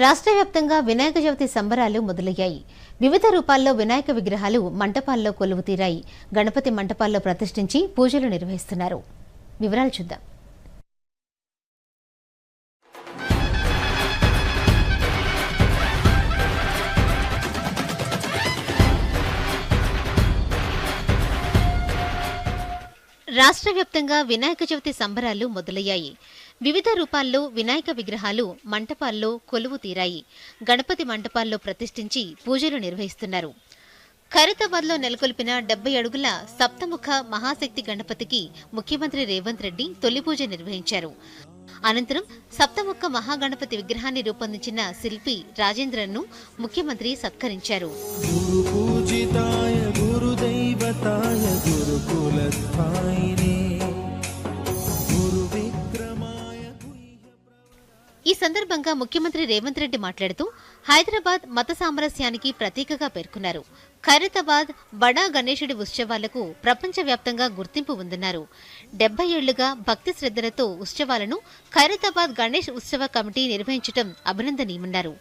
రాష్ట్ర వ్యాప్తంగా వినాయక చవితి సంబరాలు మొదలయ్యాయి. వివిధ రూపాల్లో వినాయక విగ్రహాలు మంటపాల్లో కొలువు తీరాయి గణపతి మంటపాల్లో ప్రతిష్ఠించి పూజలు నిర్వహిస్తున్నారు. వివరాలు చూద్దాం. రాష్ట్ర వ్యాప్తంగా వినాయక చవితి సంబరాలు మొదలయ్యాయి. వివిధ రూపాల్లో వినాయక విగ్రహాలు మంటపాల్లో కొలువు తీరాయి. గణపతి మంటపాల్లో ప్రతిష్ఠించి పూజలు నిర్వహిస్తున్నారు. ఖైరతాబాద్లో నెలకొల్పిన డెబ్బై అడుగుల సప్తముఖ మహాశక్తి గణపతికి ముఖ్యమంత్రి రేవంత్ రెడ్డి తొలి పూజ నిర్వహించారు. అనంతరం సప్తముఖ మహాగణపతి విగ్రహాన్ని రూపొందించిన శిల్పి రాజేంద్రన్ను ముఖ్యమంత్రి సత్కరించారు. ఈ సందర్భంగా ముఖ్యమంత్రి రేవంత్ రెడ్డి మాట్లాడుతూ హైదరాబాద్ మత సామరస్యానికి ప్రతీకగా పేర్కొన్నారు. ఖైరతాబాద్ బడా గణేశుడి ఉత్సవాలకు ప్రపంచవ్యాప్తంగా గుర్తింపు ఉందన్నారు. డెబ్బై ఏళ్ళుగా భక్తి శ్రద్ధలతో ఉత్సవాలను ఖైరతాబాద్ గణేష్ ఉత్సవ కమిటీ నిర్వహించడం అభినందనీయమన్నారు.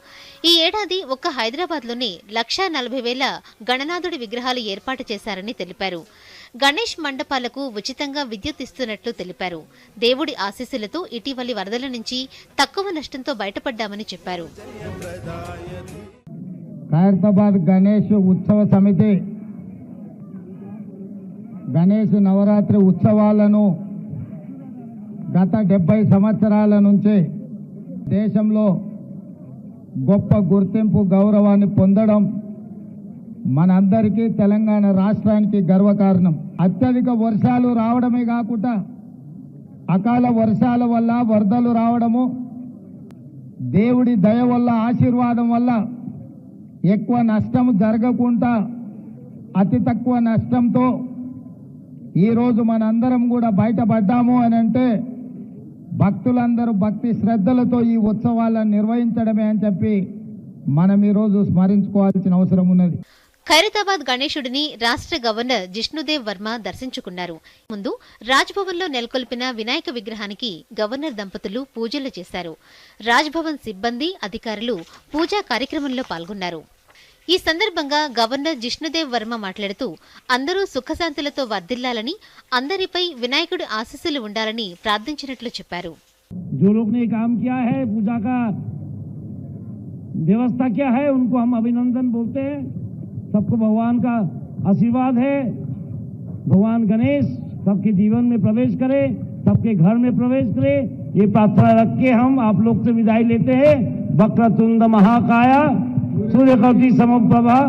ఈ ఏడాది ఒక్క హైదరాబాద్లోనే లక్షా నలభై వేల గణనాథుడి విగ్రహాలు ఏర్పాటు చేశారని తెలిపారు. గణేష్ మండపాలకు ఉచితంగా విద్యుత్ ఇస్తున్నట్లు తెలిపారు. దేవుడి ఆశీస్సులతో ఇటీవలి వరదల నుంచి తక్కువ నష్టంతో బయటపడ్డామని చెప్పారు. ఖైరతాబాద్ గణేష్ ఉత్సవ సమితి గణేష్ నవరాత్రి ఉత్సవాలను గత డెబ్బై సంవత్సరాల నుంచి దేశంలో గొప్ప గుర్తింపు గౌరవాన్ని పొందడం మనందరికీ తెలంగాణ రాష్ట్రానికి గర్వకారణం. అత్యధిక వర్షాలు రావడమే కాకుండా అకాల వర్షాల వల్ల వరదలు రావడము దేవుడి దయ వల్ల ఆశీర్వాదం వల్ల ఎక్కువ నష్టం జరగకుండా అతి తక్కువ నష్టంతో ఈరోజు మనందరం కూడా బయటపడ్డాము అని అంటే భక్తులందరూ భక్తి శ్రద్ధలతో ఈ ఉత్సవాలను నిర్వహించడమే అని చెప్పి మనం ఈరోజు స్మరించుకోవాల్సిన అవసరం ఉన్నది. ఖైరతాబాద్ గణేశుడిని రాష్ట్ర గవర్నర్ జిష్ణుదేవ్ వర్మ దర్శించుకున్నారు ముందు రాజ్భవన్లో నెలకొల్పిన వినాయక విగ్రహానికి గవర్నర్ దంపతులు పూజలు చేశారు రాజ్భవన్ సిబ్బంది అధికారులు పూజా కార్యక్రమంలో పాల్గొన్నారు ఈ సందర్భంగా గవర్నర్ జిష్ణుదేవ్ వర్మ మాట్లాడుతూ అందరూ సుఖశాంతులతో వర్ధిల్లాలని అందరిపై వినాయకుడి ఆశీస్సులు ఉండాలని ప్రార్థించినట్లు చెప్పారు जो लोग ने काम किया है पूजा का व्यवस्था क्या है उनको हम अभिनंदन बोलते हैं सबको भगवान का आशीर्वाद है। भगवान गणेश सबके जीवन में प्रवेश करे, सबके घर में प्रवेश करे। ये प्रार्थना रख के हम आप लोग से विदाई लेते हैं। वक्र तुंद महाकाया सूर्य कवि समप्रभा,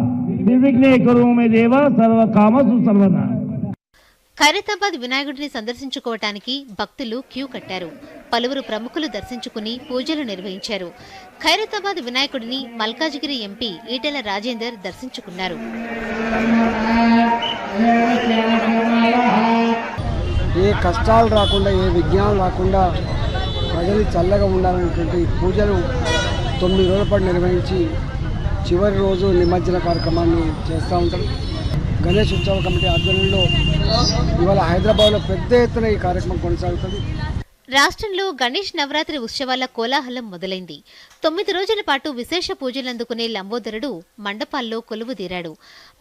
निर्विघ्ने करो में देवा सर्व काम सुसर्वदा ఖైరతాబాద్ వినాయకుడిని సందర్శించుకోవటానికి భక్తులు క్యూ కట్టారు. పలువురు ప్రముఖులు దర్శించుకుని పూజలు నిర్వహించారు. ఖైరతాబాద్ వినాయకుడిని మల్కాజిగిరి ఎంపీ ఈటెల రాజేందర్ దర్శించుకున్నారు. ఏ కష్టాలు రాకుండా ఏ విజ్ఞానం రాకుండా ప్రజలు చల్లగా ఉండాలనేటువంటి పూజలు తొమ్మిది రోజుల పాటు నిర్వహించి చివరి రోజు నిమజ్జన కార్యక్రమాన్ని చేస్తూ ఉంటారు గణేష్ ఉత్సవ కమిటీ ఆధ్వర్యంలో ఇవాళ హైదరాబాద్లో పెద్ద ఎత్తున ఈ కార్యక్రమం కొనసాగుతుంది. రాష్ట్రంలో గణేష్ నవరాత్రి ఉత్సవాల కోలాహలం మొదలైంది. తొమ్మిది రోజుల పాటు విశేష పూజలందుకునే లంబోదరుడు మండపాల్లో కొలువుదీరాడు.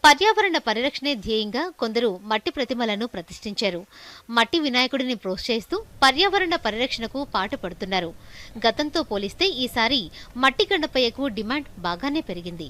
పర్యావరణ పరిరక్షణే ధ్యేయంగా కొందరు మట్టి ప్రతిమలను ప్రతిష్ఠించారు. మట్టి వినాయకుడిని ప్రోత్సహిస్తూ పర్యావరణ పరిరక్షణకు పాటుపడుతున్నారు గతంతో పోలిస్తే ఈసారి మట్టి గండపయ్యకు డిమాండ్ బాగానే పెరిగింది.